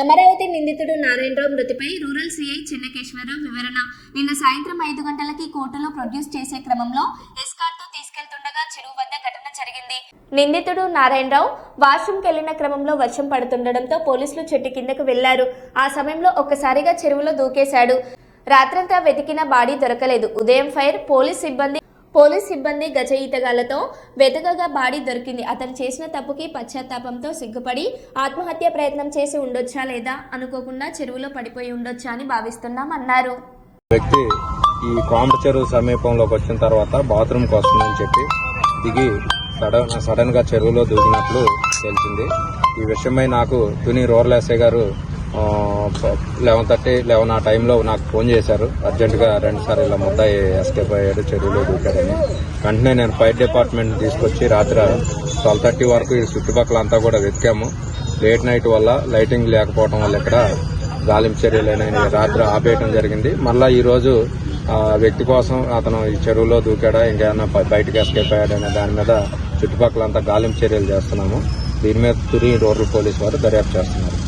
అమరావతి నిందితుడు నారాయణరావు మృతిపై rural CI చిన్నకేశ్వరరావు వివరణ. నిన్న సాయంత్రం ఐదు గంటలకి కోర్టులో ప్రొడ్యూస్ చేసే క్రమంలో ఎస్కార్తో తీసుకెళ్తుండగా చెరువు వద్ద ఘటన జరిగింది. నిందితుడు నారాయణరావు వాష్రూమ్కి వెళ్ళిన క్రమంలో వర్షం పడుతుండటంతో పోలీసులు చెట్టు కిందకు వెళ్ళారు. ఆ సమయంలో ఒక్కసారిగా చెరువులో దూకేశాడు. రాత్రంతా వెతికిన బాడీ దొరకలేదు. ఉదయం ఫైర్ పోలీస్ సిబ్బంది పోలీస్ సిబ్బంది గజ ఈతగాళ్ళతో వెతకగా బాడీ దొరికింది. అతను చేసిన తప్పుకి పశ్చాత్తాపంతో సిగ్గుపడి ఆత్మహత్య ప్రయత్నం చేసి ఉండొచ్చా లేదా అనుకోకుండా చెరువులో పడిపోయి ఉండొచ్చా అని భావిస్తున్నాం అన్నారు వ్యక్తి ఈ కోంప చెరువు సమీపంలోకి వచ్చిన తర్వాత బాత్రూమ్ వస్తుందని చెప్పి దిగి సడన్ సడన్గా చెరువులో దూకినట్లు తెలిసింది. ఈ విషయమై నాకు తుని రోర్లేసే గారు లెవెన్ థర్టీ లెవెన్ ఆ టైంలో నాకు ఫోన్ చేశారు. అర్జెంటుగా రెండుసార్లు ఇలా ముద్దాయి ఎస్కేప్ అయ్యాడు చెరువులో దూకాడని. వెంటనే నేను ఫైర్ డిపార్ట్మెంట్ తీసుకొచ్చి రాత్రి ట్వెల్వ్ థర్టీ వరకు ఈ చుట్టుపక్కల అంతా కూడా వెతికాము. లేట్ నైట్ వల్ల లైటింగ్ లేకపోవడం వల్ల ఇక్కడ గాలింపు చర్యలు రాత్రి ఆపేయడం జరిగింది. మళ్ళీ ఈరోజు ఆ వ్యక్తి కోసం అతను ఈ చెరువులో దూకాడా ఇంకేమైనా బయటకు ఎస్కేప్ అయ్యాడనే దాని మీద చుట్టుపక్కల అంతా గాలింపు చర్యలు చేస్తున్నాము. దీని మీద తురి రూరల్ పోలీస్ వారు దర్యాప్తు చేస్తున్నారు.